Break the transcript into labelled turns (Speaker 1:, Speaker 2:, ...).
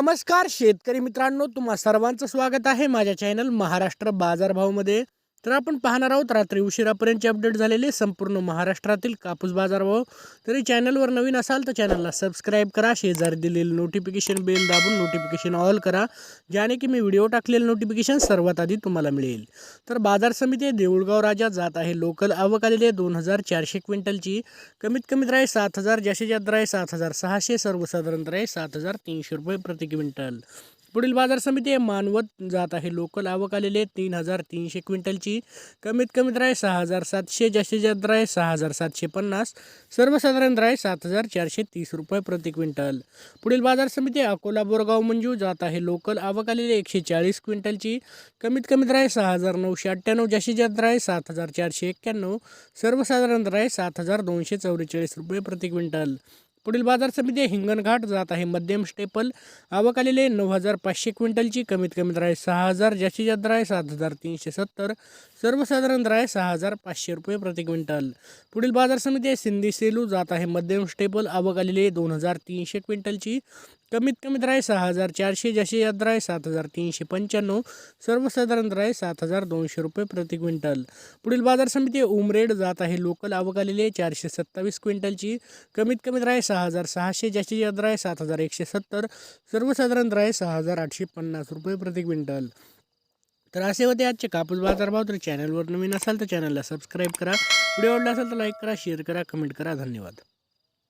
Speaker 1: नमस्कार शेतकरी मित्रांनो तुम्हा सर्वांचं स्वागत आहे माझ्या चॅनल महाराष्ट्र बाजारभावमध्ये. तर आपण पाहणार आहोत रात्री उशिरापर्यंतचे अपडेट झालेले संपूर्ण महाराष्ट्रातील कापूस बाजारभाव. तरी चॅनलवर नवीन असाल तर चॅनलला सबस्क्राईब करा शेजारी दिलेलं नोटिफिकेशन बेल दाबून नोटिफिकेशन ऑल करा ज्याने की मी व्हिडिओ टाकलेलं नोटिफिकेशन सर्वात आधी तुम्हाला मिळेल. तर बाजार समिती देऊळगाव राजा जात आहे. लोकल आवक आलेली आहे दोन हजार चारशे क्विंटलची. कमीत कमी दर आहे सात हजार जास्तीत जास्त दर आहे सात हजार सहाशे सर्वसाधारण दर आहे सात हजार तीनशे रुपये प्रति क्विंटल. पुढील बाजार समिती मानवत जात आहे. लोकल आवक आलेली आहे. तीन हजार तीनशे क्विंटलची. कमीत कमी दर आहे सहा हजार सातशे जास्तीत जास्त दर आहे सहा हजार सातशे पन्नास. सर्वसाधारण दर आहे सात हजार चारशे तीस रुपये प्रति क्विंटल. पुढील बाजार समिती अकोला बोरगाव मंजू जात आहे. लोकल आवक आलेली एकशे चाळीस क्विंटलची. कमीत कमी दर आहे सहा हजार नऊशे अठ्ठ्याण्णव जास्तीत जास्त दर आहे सात हजार चारशे एक्क्याण्णव. सर्वसाधारण दर आहे सात हजार दोनशे चौवेचाळीस रुपये प्रति क्विंटल. पुढील बाजार समिती हिंगणघाट जात आहे. मध्यम स्टेपल आवक आलेले नऊ हजार पाचशे क्विंटलची. कमीत कमी दर आहे सहा हजार जास्तीत जास्त दराय सात हजार तीनशे सत्तर. सर्वसाधारण दराय सहा हजार पाचशे रुपये प्रति क्विंटल. पुढील बाजार समिती आहे. सिंधी सेलू जात आहे. मध्यम स्टेपल आवक आलेले दोन हजार तीनशे क्विंटलची. कमीत कमी दर आहे सहा हजार चारशे जास्तीत जास्त दर आहे सात हजार तीनशे पंच्याण्णव सर्वसाधारण दर आहे सात हजार दोनशे रुपये प्रति क्विंटल. पुढील बाजार समिती उमरेड जात आहे. लोकल आवक आलेली आहे चारशे सत्तावीस क्विंटलची. कमीत कमी दर आहे सहा हजार सहाशे जास्तीत जास्त दर आहे सात हजार एकशे सत्तर सर्वसाधारण दर आहे सहा हजार आठशे पन्नास रुपये प्रति क्विंटल. तर असे होते आजचे कापूस बाजारभाव तर चॅनलवर नवीन असाल तर चॅनलला सबस्क्राईब करा. व्हिडिओ आवडला असेल तर लाईक करा शेअर करा कमेंट करा. धन्यवाद.